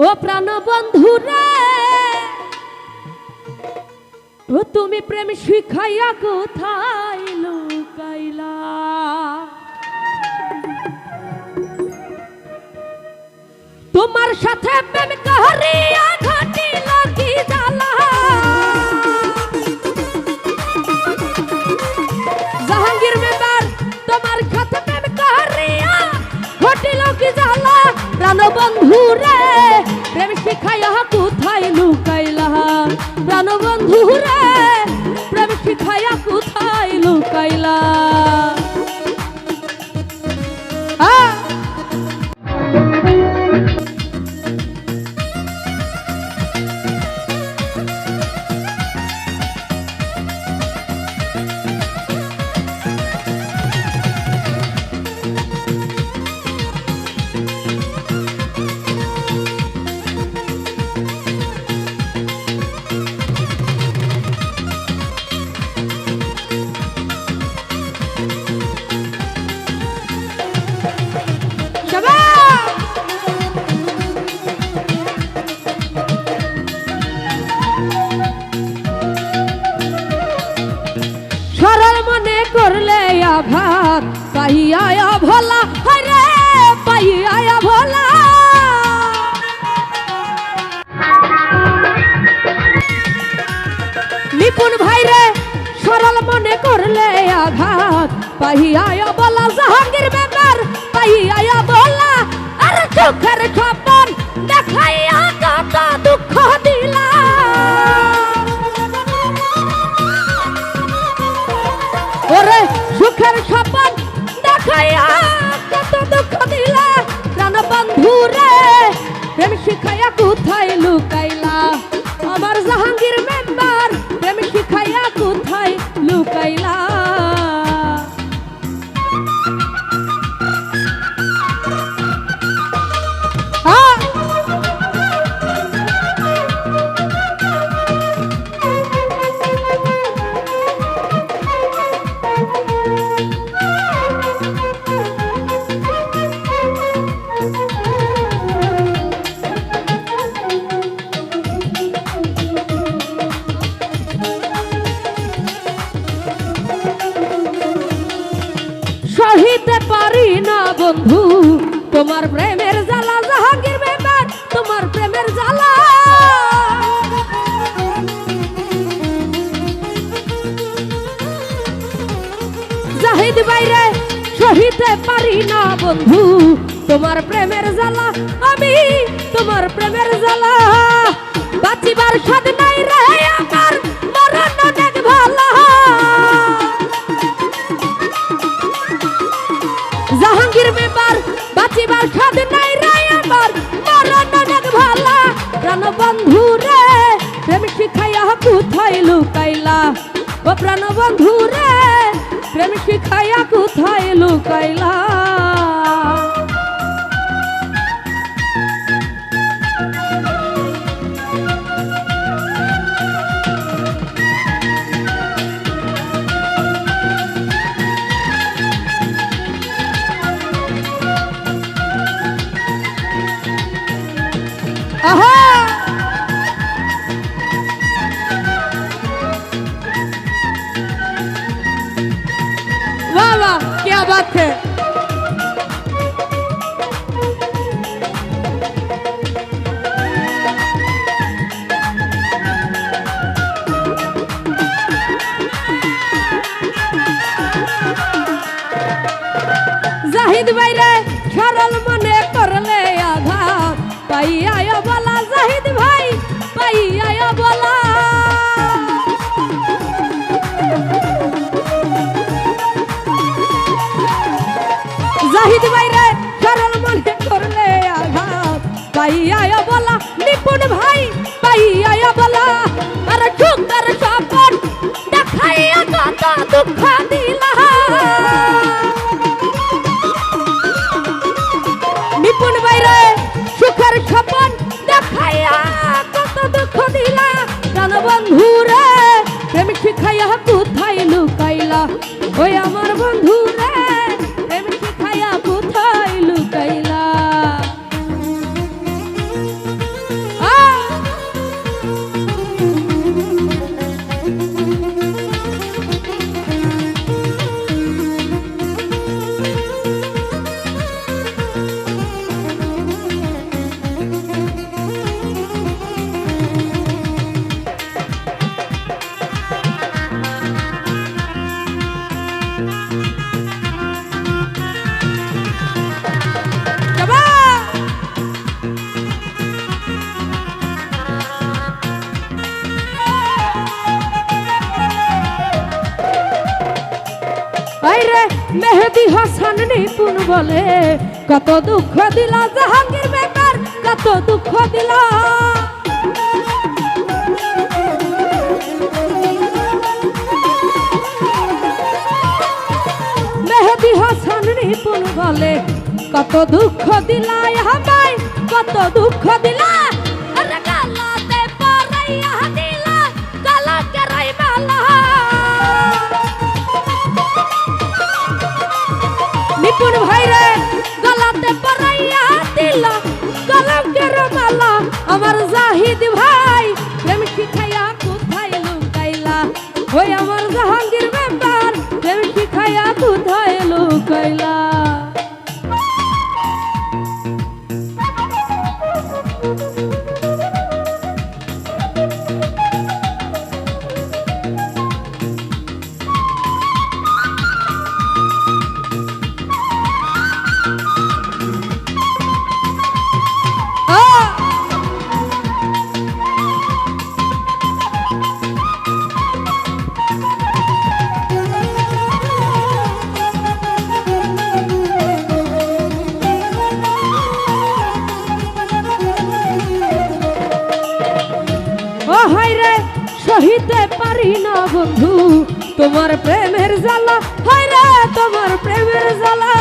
ও প্রাণ বন্ধু রে ও তুমি প্রেম শিখাইয়া কোথায় লুকাইলা? তোমার সাথে প্রেম কাহারিয়া ঘটিল কি জ্বালা? জাহাঙ্গীর মেম্বার তোমার সাথে প্রেম কাহারিয়া ঘটিল কি জ্বালা? প্রাণ পাইয়া ভোলা হরে পাইয়া ভোলা। নিপুণ ভাইরে, সরল মনে করলে আঘাত। পাইয়া বলা জাহাঙ্গীর বেকার পাইয়া বলা আর চোখের স্বপন দেখাইয়া কত জাহাঙ্গীর মেম্বার পারি না বন্ধু। তোমার প্রেমের জ্বালা জাহাঙ্গীর ব্যাপার তোমার প্রেমের জ্বালা। জাহিদ বাইরে, সহিতে পারি না বন্ধু। তোমার প্রেমের জ্বালা, আমি তোমার প্রেমের জ্বালা। বাঁচিবার স্বাদ নাই রে প্রাণ বন্ধু রে, প্রেম শিখাইয়া কোথায় লুকাইলা? ও প্রাণ বন্ধু রে, প্রেম শিখাইয়া কোথায় লুকাইলা? পাইয়া বলা, নিপুণ ভাই পাইয়া বলা, আর সুন্দর সপন দেখাইয়া কত দুঃখ দিলা। নিপুণ বাইরে সুখের স্বপন দেখাইয়া কত দুঃখ দিলা। জান বন্ধু রে প্রেম শিখাইয়া কোথায় লুকাইলা? ওই আমার আইরে মেহেদি হাসান নিপুণ বলে, কত দুঃখ দিলা জাহাঙ্গীর বেকার, কত দুঃখ দিলা। মেহেদি হাসান নিপুণ বলে, কত দুঃখ দিলা আমায় কত দুঃখ দিলা বন্ধু, তোমার প্রেমের জ্বালা। হয় রে, তোমার প্রেমের জ্বালা।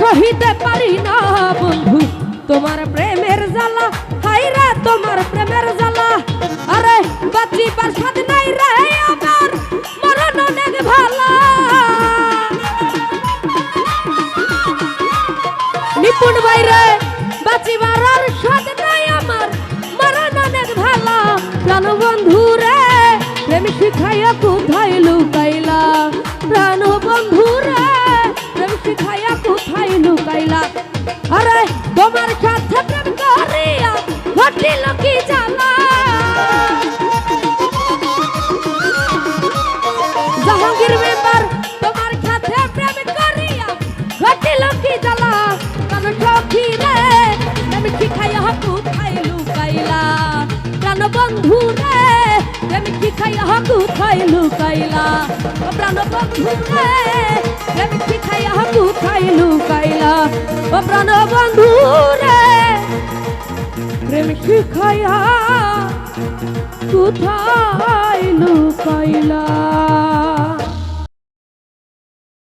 সহিতে পারি না বন্ধু, তোমার প্রেমের শিখাইয়া কোথায় লুকাইলা? প্রাণ বন্ধু রে প্রেম শিখাইয়া কোথায় লুকাইলা? আরে, তোমার সাথে প্রেম করিয়া ঘটিল কি জ্বালা শিখাইয়া কোথায় লুকাইলা। প্রাণ বন্ধু রে প্রেম শিখাইয়া কোথায় লুকাইলা। ও প্রাণ বন্ধু কোথায় লুকাইলা।